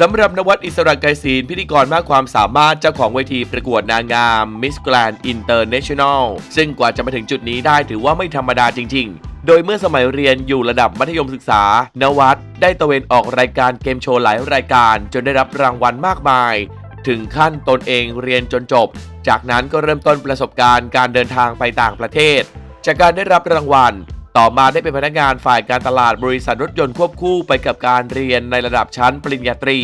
สำหรับนวัดอิสระไกรศีลพิธีกรมากความสามารถเจ้าของเวทีประกวดนางงาม Miss Grand International ซึ่งกว่าจะมาถึงจุดนี้ได้ถือว่าไม่ธรรมดาจริง ๆ โดยเมื่อสมัยเรียนอยู่ระดับมัธยมศึกษา นวัดได้ตระเวนออกรายการเกมโชว์หลายรายการ จนได้รับรางวัลมากมาย ถึงขั้นตนเองเรียนจนจบ จากนั้นก็เริ่มต้นประสบการณ์การเดินทางไปต่างประเทศ จากการได้รับรางวัล ต่อมาได้เป็นพนักงานฝ่ายการตลาดบริษัทรถยนต์ควบคู่ไปกับการเรียนในระดับชั้นปริญญาตรี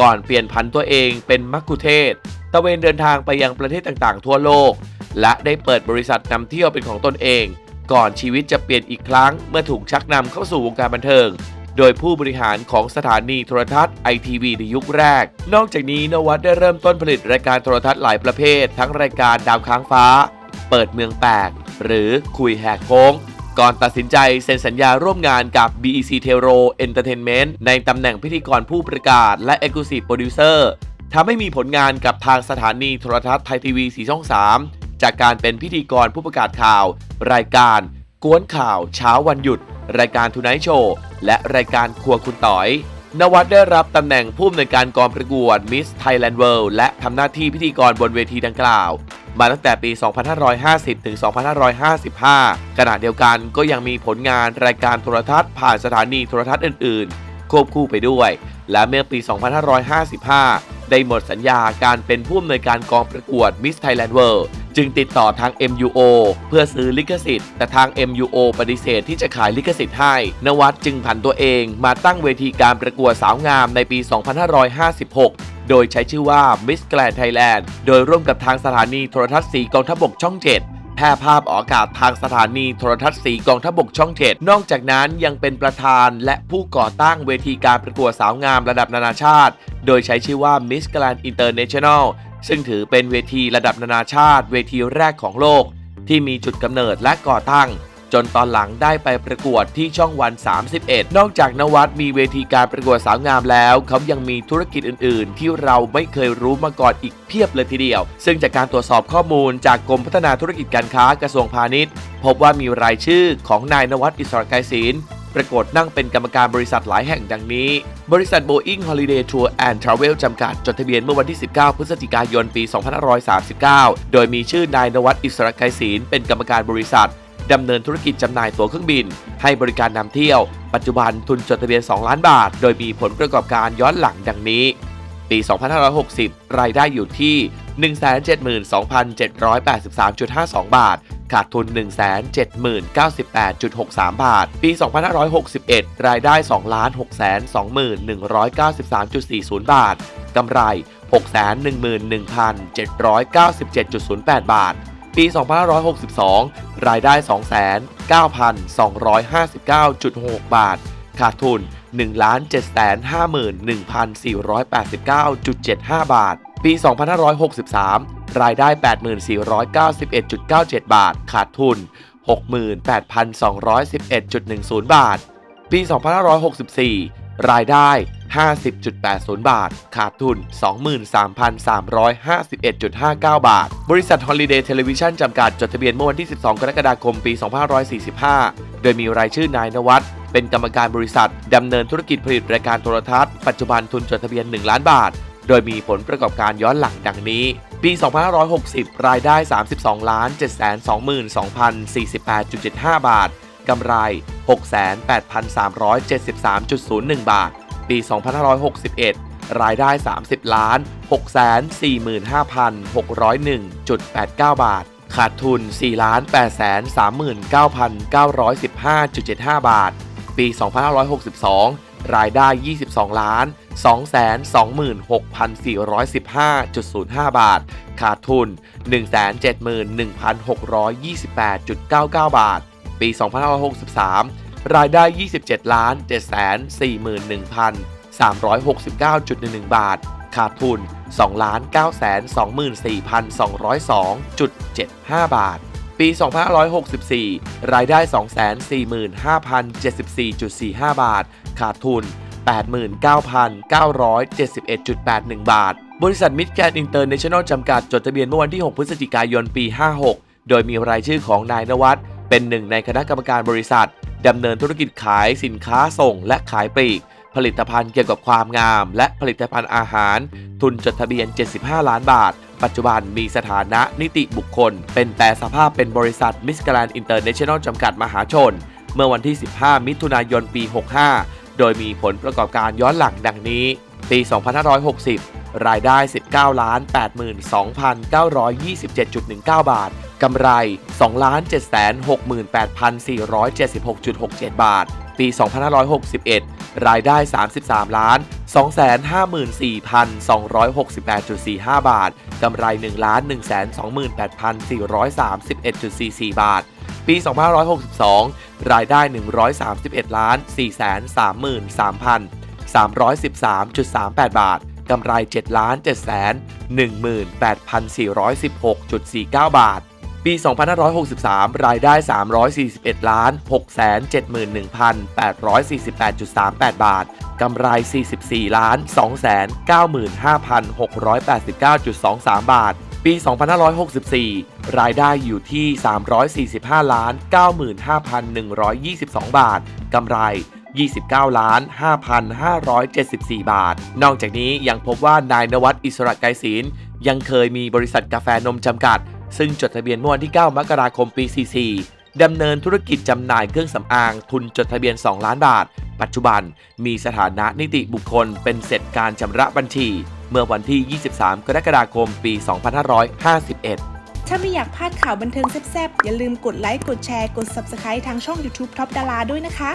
ก่อนเปลี่ยนผันตัวเองเป็นมักคุเทศตะเวนเดินทางไปยังประเทศต่างๆ ทั่วโลก และได้เปิดบริษัทนำเที่ยวเป็นของตนเอง ก่อนชีวิตจะเปลี่ยนอีกครั้งเมื่อถูกชักนำเข้าสู่วงการบันเทิง โดยผู้บริหารของสถานีโทรทัศน์ไอทีวีในยุคแรก นอกจากนี้นวัดได้เริ่มต้นผลิตรายการโทรทัศน์หลายประเภท ทั้งรายการดาวค้างฟ้า เปิดเมืองแปกหรือคุยแหกโค้ง ก่อนตัดสินใจเซ็นสัญญาร่วมงานกับ BEC t e r o Entertainment ในตำแหน่งพิธีกรผู้ประกาศและ Exclusive Producer ทำให้มีผลงานกับทางสถานีโทรทัศน์ไทยทีวีสีช่อง 3 จากการเป็นพิธีกรผู้ประกาศข่าว รายการกวนข่าวเช้าวันหยุด รายการทูไนท์โชว์และรายการครัวคุณต๋อย นวัดได้รับตำแหน่งผู้อำนวยการกองประกวด Miss Thailand World และทำหน้าที่พิธีกรบนเวทีดังกล่าว มาตั้งแต่ปี 2550 ถึง 2555 ขณะเดียวกันก็ยังมีผลงานรายการโทรทัศน์ผ่านสถานีโทรทัศน์อื่น ๆ ควบคู่ไปด้วย และเมื่อปี 2555 ได้หมดสัญญาการเป็นผู้อำนวยการกองประกวด Miss Thailand World จึงติดต่อทาง MUO เพื่อซื้อลิขสิทธิ์ แต่ทาง MUO ปฏิเสธที่จะขายลิขสิทธิ์ให้ นวัดจึงผันตัวเองมาตั้งเวทีการประกวดสาวงามในปี 2556 โดยใช้ชื่อว่า Miss Grand Thailand โดยร่วมกับทางสถานีโทรทัศน์สีกองทัพบกช่อง 7แพร่ภาพออกอากาศทางสถานีโทรทัศน์สีกองทัพบกช่อง7นอกจากนั้นยังเป็นประธานและผู้ก่อตั้งเวทีการประกวดสาวงามระดับนานาชาติ โดยใช้ชื่อว่า Miss Grand International ซึ่งถือเป็นเวทีระดับนานาชาติ เวทีแรกของโลก ที่มีจุดกำเนิดและก่อตั้ง จนตอนหลังได้ไปประกวดที่ช่องวัน 31 นอกจากนวัดมีเวทีการประกวดสาวงามแล้ว เขายังมีธุรกิจอื่น ๆ ที่เราไม่เคยรู้มาก่อนอีกเพียบเลยทีเดียว ซึ่งจากการตรวจสอบข้อมูลจากกรมพัฒนาธุรกิจการค้ากระทรวงพาณิชย์ พบว่ามีรายชื่อของนายนวัดอิสระไกรศีลปรากฏนั่งเป็นกรรมการบริษัทหลายแห่งดังนี้ บริษัท Boeing Holiday Tour and Travel จำกัด จดทะเบียนเมื่อวันที่ 19 พฤศจิกายน ปี 2539 โดยมีชื่อนายนวัดอิสระไกรศีลเป็นกรรมการบริษัท ดำเนินธุรกิจจำหน่ายตั๋วเครื่องบิน ให้บริการนำเที่ยว ปัจจุบันทุนจดทะเบียน 2 ล้านบาท โดยมีผลประกอบการย้อนหลังดังนี้ ปี 2560 รายได้อยู่ที่ 172,783.52 บาท ขาดทุน 170,098.63 บาท ปี 2561 รายได้ 2,621,193.40 บาท กำไร 611,797.08 บาท ปี 2562 รายได้ 2,9,259.6 บาท ขาดทุน 1,751,489.75 บาท ปี 2563 รายได้ 8491.97 บาท ขาดทุน 68,211.10 บาท ปี 2564 รายได้ 50.80 บาท ขาดทุน 23,351.59 บาท บริษัท Holiday Television จำกัดจดทะเบียนเมื่อวันที่ 12 กรกฎาคม ปี 2545 โดยมีรายชื่อนายนวัดเป็นกรรมการบริษัท ดำเนินธุรกิจผลิตรายการโทรทัศน์ ปัจจุบันทุนจดทะเบียน 1 ล้านบาท โดยมีผลประกอบการย้อนหลังดังนี้ ปี 2560 รายได้ 32ล้าน722,048.75 บาท กำไร 68,373.01 บาท ปี 2561 รายได้ 30 ล้าน 645,601.89 บาท ขาดทุน 4 ล้าน839,915.75 บาท ปี 2562 รายได้ 22 ล้าน 226,415.05 บาท ขาดทุน 171,628.99 บาท ปี 2563 รายได้ 27 ล้าน 741,369.11 บาท ขาดทุน 2 ล้าน 924,202.75 บาท ปี 2564 รายได้ 245,074.45 บาท ขาดทุน 89,971.81 บาท บริษัทมิตรแกนอินเตอร์เนชั่นแนลจำกัดจดทะเบียนเมื่อวันที่ 6 พฤศจิกายน ปี 56 โดยมีรายชื่อของนายนวัดเป็นหนึ่งในคณะกรรมการบริษัท ดำเนินธุรกิจขายสินค้าส่งและขายปลีก ผลิตภัณฑ์เกี่ยวกับความงาม และผลิตภัณฑ์อาหาร ทุนจดทะเบียน 75 ล้านบาท ปัจจุบันมีสถานะนิติบุคคล เป็นแปรสภาพเป็นบริษัทมิส g ก a n นอินเตอร์เนชั่นแนลจำกัดมหาชน เมื่อวันที่ 15 มิถุนายน ปี 65 โดยมีผลประกอบการย้อนหลังดังนี้ ปี 2560 รายได้ 19 8 2 9 2 7 1 9 บาท กำไร 2 768,476.67 บาท ปี 2561 รายได้ 33ล้าน254,268.45 บาท กำไร1ล้าน128,431.44 บาท ปี 2562 รายได้ 131ล้าน430,313.38 บาทกำไร7ล้าน7 18,416.49 บาท ปี 2563 รายได้ 341 ล้าน 671,848.38 บาท กำไร 44 ล้าน 295,689.23 บาท ปี 2564 รายได้อยู่ที่ 345 ล้าน 95,122 บาท กำไร29ล้าน5,574 บาท นอกจากนี้ยังพบว่านายนวัดอิสระไกรศิลยังเคยมีบริษัทกาแฟนมจำกัด ซึ่งจดทะเบียนเมื่อวันที่ 9 มกราคมปี 44ดำเนินธุรกิจจำหน่ายเครื่องสำอาง ทุนจดทะเบียน 2 ล้านบาท ปัจจุบันมีสถานะนิติบุคคลเป็นเสร็จการชำระบัญชี เมื่อวันที่ 23 กรกฎาคมปี 2551ถ้าไม่อยากพลาดข่าวบันเทิงแซ่บๆ อย่าลืมกดไลค์ กดแชร์ กด Subscribe ทางช่อง YouTube Top ดาราด้วยนะคะ